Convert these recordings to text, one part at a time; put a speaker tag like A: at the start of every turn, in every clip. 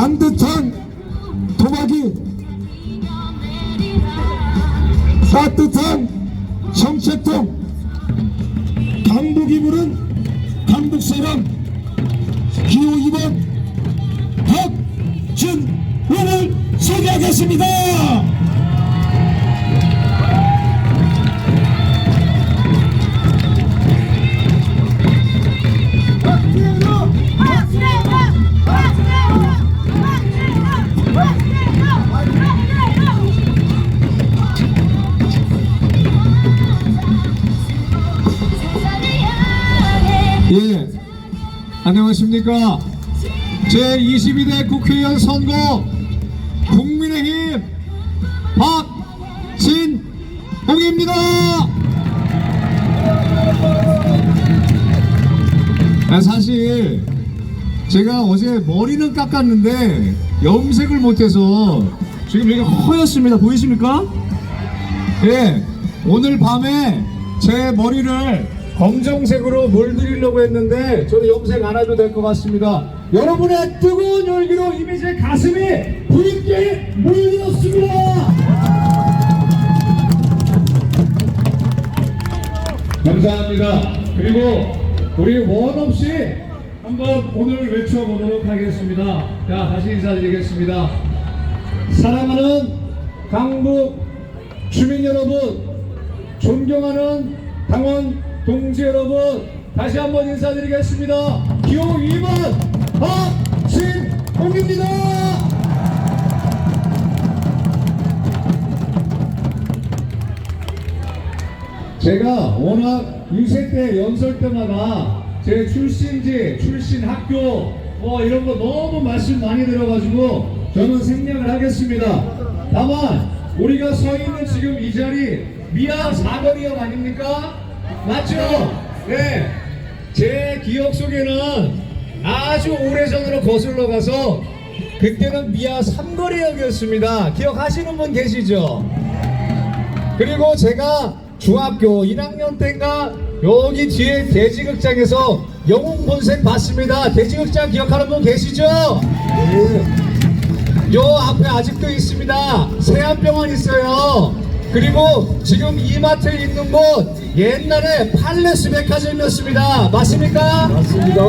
A: 반듯한 도박이 따뜻한 정체통 강북이 부른 강북 사람 기호 2번 박준호를 소개하겠습니다. 예, 안녕하십니까. 제22대 국회의원 선거 국민의힘 박진홍입니다. 아, 사실 제가 어제 머리는 깎았는데 염색을 못해서 지금 여기 허였습니다. 보이십니까? 예, 오늘 밤에 제 머리를 검정색으로 물들이려고 했는데 저는 염색 안 해도 될 것 같습니다. 여러분의 뜨거운 열기로 이미 제 가슴이 붉게 물들었습니다. 감사합니다. 그리고 우리 원 없이 한번 오늘 외쳐보도록 하겠습니다. 자, 다시 인사드리겠습니다. 사랑하는 강북 주민 여러분, 존경하는 당원 동지 여러분, 다시 한번 인사드리겠습니다. 기호 2번 박진홍입니다. 제가 워낙 2세 때 연설 때마다 제 출신지, 출신 학교 뭐 이런 거 너무 말씀 많이 들어가지고 저는 생략을 하겠습니다. 다만 우리가 서 있는 지금 이 자리 미아 사거리역 아닙니까? 맞죠? 네. 제 기억 속에는 아주 오래전으로 거슬러 가서 그때는 미아 삼거리역이었습니다. 기억하시는 분 계시죠? 그리고 제가 중학교 1학년 때인가 여기 뒤에 대지극장에서 영웅 본색 봤습니다. 대지극장 기억하는 분 계시죠? 요 앞에 아직도 있습니다. 세안병원 있어요. 그리고 지금 이마트에 있는 곳 옛날에 팔레스 백화점이었습니다. 맞습니까?
B: 맞습니다.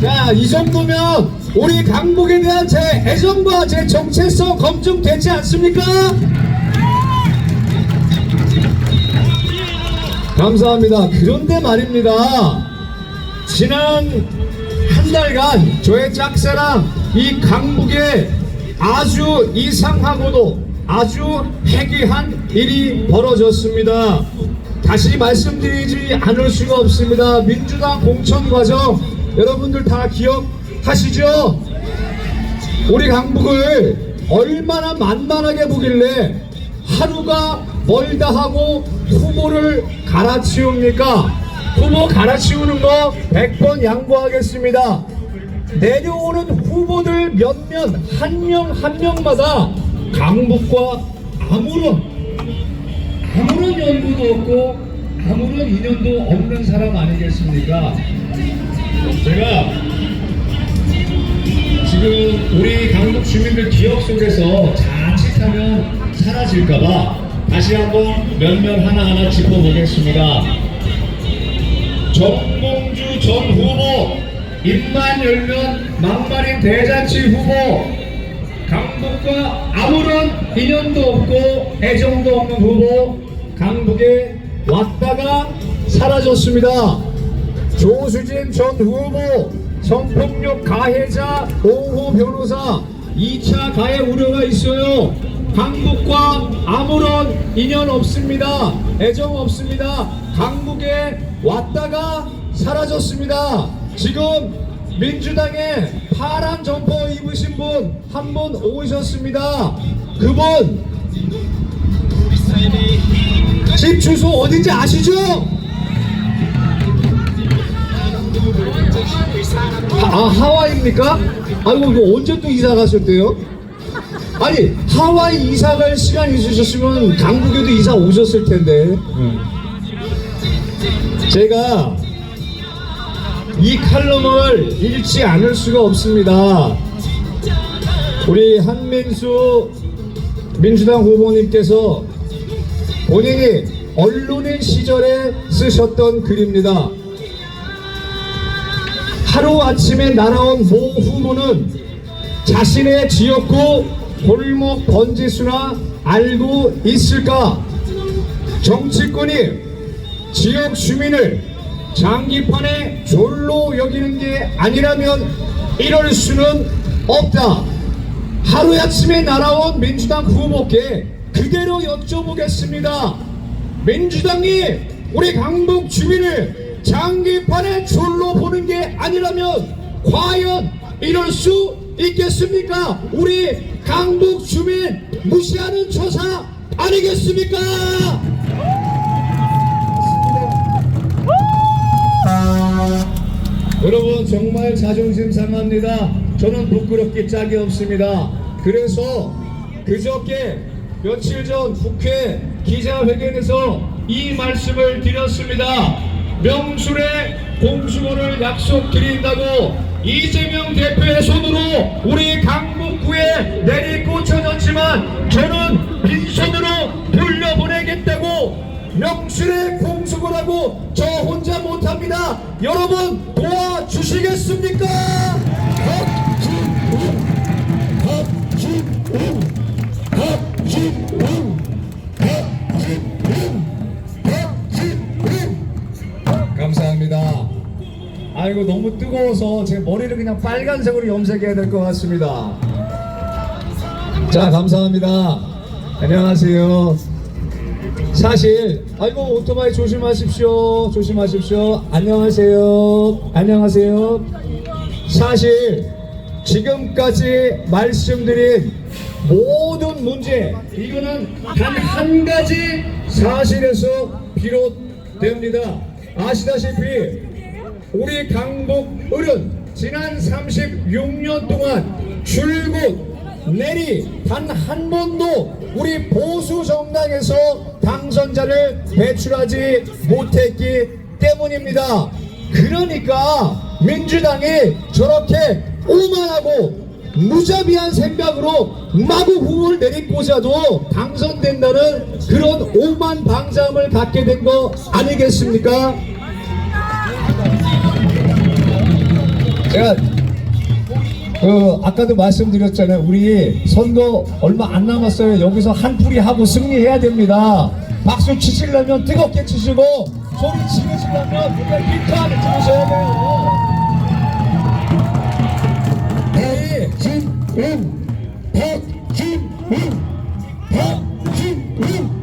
A: 자, 이 정도면 우리 강북에 대한 제 애정과 제 정체성 검증되지 않습니까? 감사합니다. 그런데 말입니다. 지난 한 달간 저의 짝사랑 이 강북에 아주 이상하고도 아주 해괴한 일이 벌어졌습니다. 다시 말씀드리지 않을 수가 없습니다. 민주당 공천 과정 여러분들 다 기억하시죠? 우리 강북을 얼마나 만만하게 보길래 하루가 멀다 하고 후보를 갈아치웁니까? 후보 갈아치우는 거 100번 양보하겠습니다. 내려오는 후보들 몇몇 한 명 한 명마다 강북과 아무런 아무런 연고도 없고 아무런 인연도 없는 사람 아니겠습니까? 제가 지금 우리 강북 주민들 기억 속에서 자칫하면 사라질까봐 다시 한번 몇몇 하나하나 짚어보겠습니다. 정봉주 전 후보, 입만 열면 막말인 대잔치 후보, 강북과 아무런 인연도 없고 애정도 없는 후보, 강북에 왔다가 사라졌습니다. 조수진 전 후보 성폭력 가해자 오호 변호사 2차 가해 우려가 있어요. 강북과 아무런 인연 없습니다. 애정 없습니다. 강북에 왔다가 사라졌습니다. 지금 민주당에 파란 점퍼 입으신 분 한 분 오셨습니다. 그분 집 주소 어딘지 아시죠? 아 하와이입니까? 아이고 이거 언제 또 이사 가셨대요? 아니 하와이 이사 갈 시간 있으셨으면 강북에도 이사 오셨을 텐데 제가 이 칼럼을 읽지 않을 수가 없습니다 우리 한민수 민주당 후보님께서 본인이 언론인 시절에 쓰셨던 글입니다. 하루 아침에 날아온 모 후보는 자신의 지역구 골목 번지수나 알고 있을까? 정치권이 지역 주민을 장기판에 졸로 여기는 게 아니라면 이럴 수는 없다. 하루아침에 날아온 민주당 후보께 그대로 여쭤보겠습니다. 민주당이 우리 강북 주민을 장기판에 졸로 보는 게 아니라면 과연 이럴 수 있겠습니까? 우리 강북 주민 무시하는 처사 아니겠습니까? 정말 자존심 상합니다. 저는 부끄럽기 짝이 없습니다. 그래서 그저께 며칠 전 국회 기자회견에서 이 말씀을 드렸습니다. 명술의 공수본을 약속드린다고 이재명 대표의 손으로 우리 강북구에 내리꽂혀졌지만 저는 빈손으로 돌려보내겠다고 명실의 공 수고라고 저 혼자 못합니다. 여러분 도와주시겠습니까? 박지웅, 박지웅, 박지웅, 박지웅. 감사합니다. 아이고 너무 뜨거워서 제 머리를 그냥 빨간색으로 염색해야 될 것 같습니다. 자 감사합니다. 안녕하세요. 사실 아이고 오토바이 조심하십시오. 조심하십시오. 안녕하세요. 안녕하세요. 사실 지금까지 말씀드린 모든 문제 이거는 단 한 가지 사실에서 비롯됩니다. 아시다시피 우리 강북을은 지난 36년 동안 줄곧 내리 단 한 번도 우리 보수 정당에서 당선자를 배출하지 못했기 때문입니다. 그러니까 민주당이 저렇게 오만하고 무자비한 생각으로 마구 후보를 내리고자도 당선된다는 그런 오만 방자함을 갖게 된 거 아니겠습니까? 제가 그 아까도 말씀드렸잖아요. 우리 선거 얼마 안 남았어요. 여기서 한 풀이 하고 승리해야 됩니다. 박수 치시려면 뜨겁게 치시고 소리 지르시려면 그냥 비트하게 치셔야 돼요. 박진웅, 박진웅, 박진웅.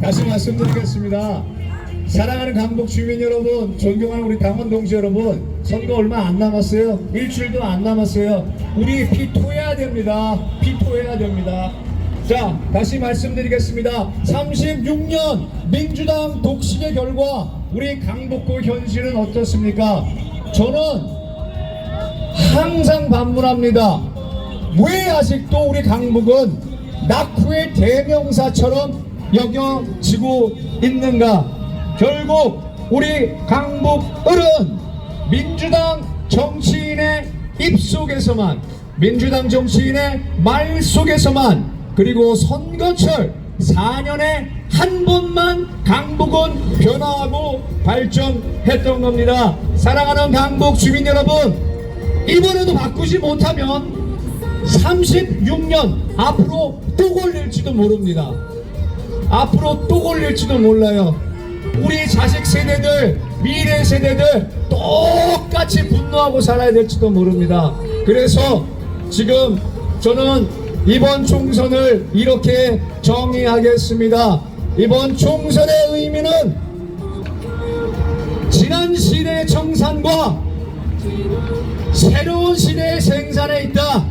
A: 다시 말씀드리겠습니다. 사랑하는 강북 주민 여러분, 존경하는 우리 당원 동지 여러분, 선거 얼마 안 남았어요. 일주일도 안 남았어요. 우리 피토해야 됩니다. 피토해야 됩니다. 자, 다시 말씀드리겠습니다. 36년 민주당 독식의 결과 우리 강북구 현실은 어떻습니까? 저는 항상 반문합니다. 왜 아직도 우리 강북은 낙후의 대명사처럼 여겨지고 있는가? 결국 우리 강북을은 민주당 정치인의 입 속에서만 민주당 정치인의 말 속에서만 그리고 선거철 4년에 한 번만 강북은 변화하고 발전했던 겁니다. 사랑하는 강북 주민 여러분, 이번에도 바꾸지 못하면 36년 앞으로 또 걸릴지도 모릅니다. 앞으로 또 걸릴지도 몰라요. 우리 자식 세대들, 미래 세대들 똑같이 분노하고 살아야 될지도 모릅니다. 그래서 지금 저는 이번 총선을 이렇게 정의하겠습니다. 이번 총선의 의미는 지난 시대의 청산과 새로운 시대의 생산에 있다.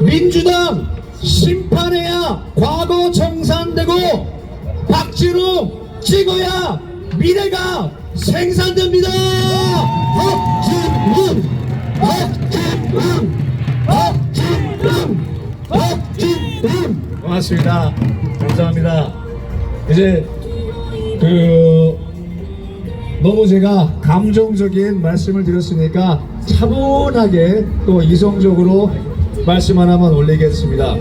A: 민주당 심판해야 과거 정산되고 박진우 찍어야 미래가 생산됩니다. 박진우, 박진우, 박진우, 박진우. 고맙습니다. 감사합니다. 이제 그 너무 제가 감정적인 말씀을 드렸으니까 차분하게 또 이성적으로 말씀 하나만 올리겠습니다.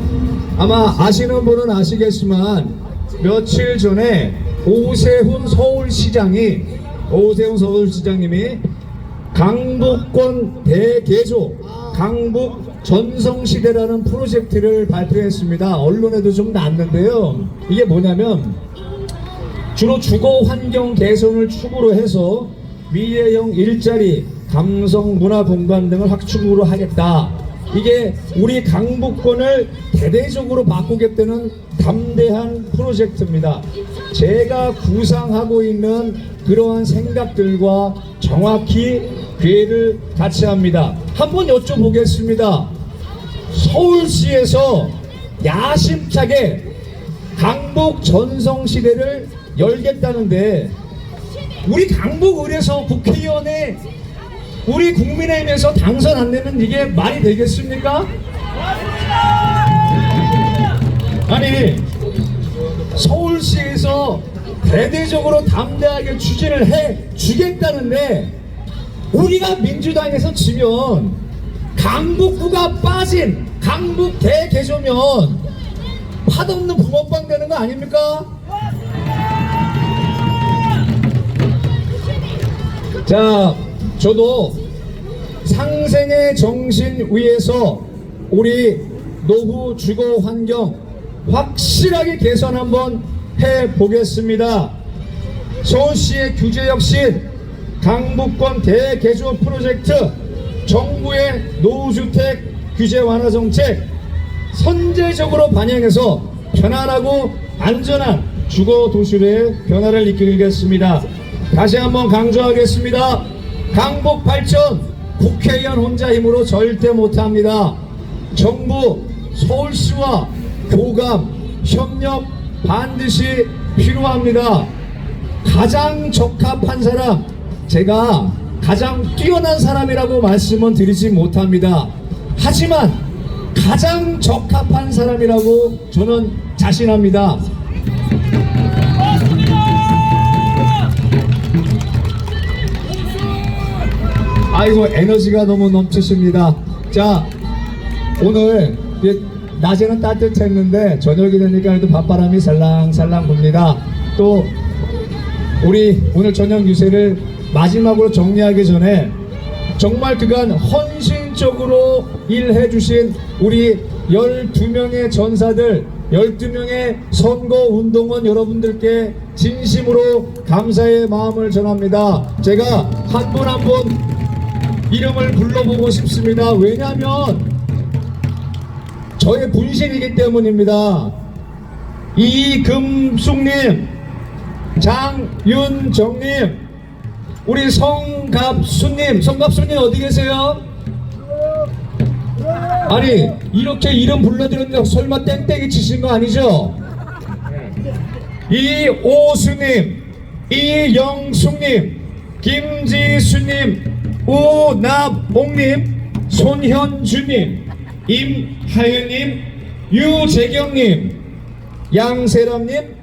A: 아마 아시는 분은 아시겠지만 며칠 전에 오세훈 서울시장이 오세훈 서울시장님이 강북권 대개조 강북 전성시대라는 프로젝트를 발표했습니다. 언론에도 좀 났는데요. 이게 뭐냐면 주로 주거 환경 개선을 축으로 해서 미래형 일자리, 감성 문화 공간 등을 확충으로 하겠다. 이게 우리 강북권을 대대적으로 바꾸겠다는 담대한 프로젝트입니다. 제가 구상하고 있는 그러한 생각들과 정확히 괴를 같이 합니다. 한번 여쭤보겠습니다. 서울시에서 야심차게 강북 전성시대를 열겠다는데 우리 강북을에서 국회의원에 우리 국민의힘에서 당선 안 되면 이게 말이 되겠습니까? 아니 서울시에서 대대적으로 담대하게 추진을 해 주겠다는데 우리가 민주당에서 지면 강북구가 빠진 강북 대개조면 맛없는 붕어빵 되는 거 아닙니까? 자, 저도 상생의 정신 위에서 우리 노후 주거 환경 확실하게 개선 한번 해 보겠습니다. 서울시의 규제 혁신, 강북권 대개조 프로젝트, 정부의 노후주택 규제 완화 정책 선제적으로 반영해서 편안하고 안전한 주거 도시의 변화를 이끌겠습니다. 다시 한번 강조하겠습니다. 강북 발전 국회의원 혼자 힘으로 절대 못합니다. 정부 서울시와 교감 협력 반드시 필요합니다. 가장 적합한 사람 제가 가장 뛰어난 사람이라고 말씀은 드리지 못합니다. 하지만 가장 적합한 사람이라고 저는 자신합니다. 아이고 에너지가 너무 넘치십니다. 자 오늘 낮에는 따뜻했는데 저녁이 되니까 그래도 밤바람이 살랑살랑 붑니다. 또 우리 오늘 저녁 유세를 마지막으로 정리하기 전에 정말 그간 헌신적으로 일해 주신 우리 12명의 전사들 12명의 선거운동원 여러분들께 진심으로 감사의 마음을 전합니다. 제가 한 분 한분 이름을 불러보고 싶습니다. 왜냐하면 저의 분신이기 때문입니다. 이금숙님, 장윤정님, 우리 성갑수님, 성갑수님 어디 계세요? 아니 이렇게 이름 불러드렸는데 설마 땡땡이 치신 거 아니죠? 이오수님, 이영숙님, 김지수님, 우나봉님, 손현주님, 임하연님, 유재경님, 양세람님,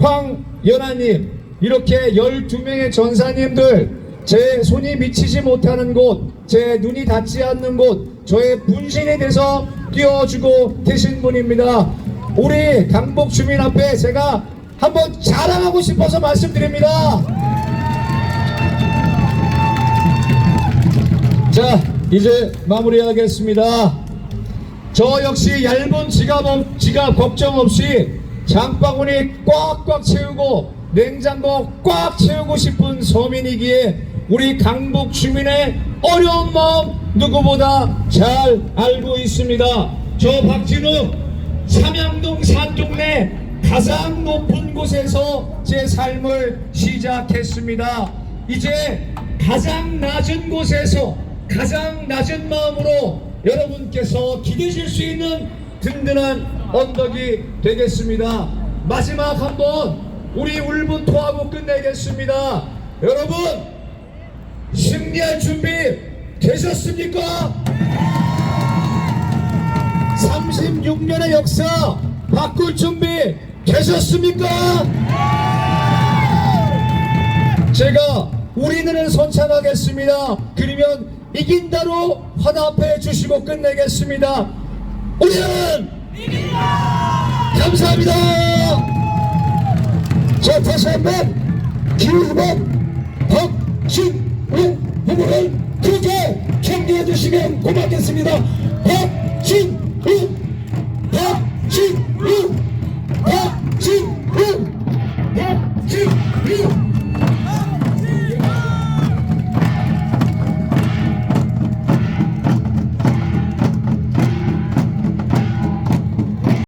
A: 황연아님 이렇게 12명의 전사님들 제 손이 미치지 못하는 곳, 제 눈이 닿지 않는 곳, 저의 분신이 돼서 뛰어주고 계신 분입니다. 우리 강북 주민 앞에 제가 한번 자랑하고 싶어서 말씀드립니다. 자, 이제 마무리하겠습니다. 저 역시 얇은 지갑, 없- 지갑 걱정 없이 장바구니 꽉꽉 채우고 냉장고 꽉 채우고 싶은 서민이기에 우리 강북 주민의 어려운 마음 누구보다 잘 알고 있습니다. 저 박진우 삼양동 산동네 가장 높은 곳에서 제 삶을 시작했습니다. 이제 가장 낮은 곳에서 가장 낮은 마음으로 여러분께서 기대실 수 있는 든든한 언덕이 되겠습니다. 마지막 한번 우리 울분 토하고 끝내겠습니다. 여러분 승리할 준비 되셨습니까? 36년의 역사 바꿀 준비 되셨습니까? 제가 우리들을 선창하겠습니다. 그러면
B: 이긴 대로 환합해 주시고 끝내겠습니다. 우리는 이긴다! 감사합니다. 자 다시 한번 김후범 박진웅 후보를 크게 경기해 주시면 고맙겠습니다. 박진웅 박진웅 박진웅 박진웅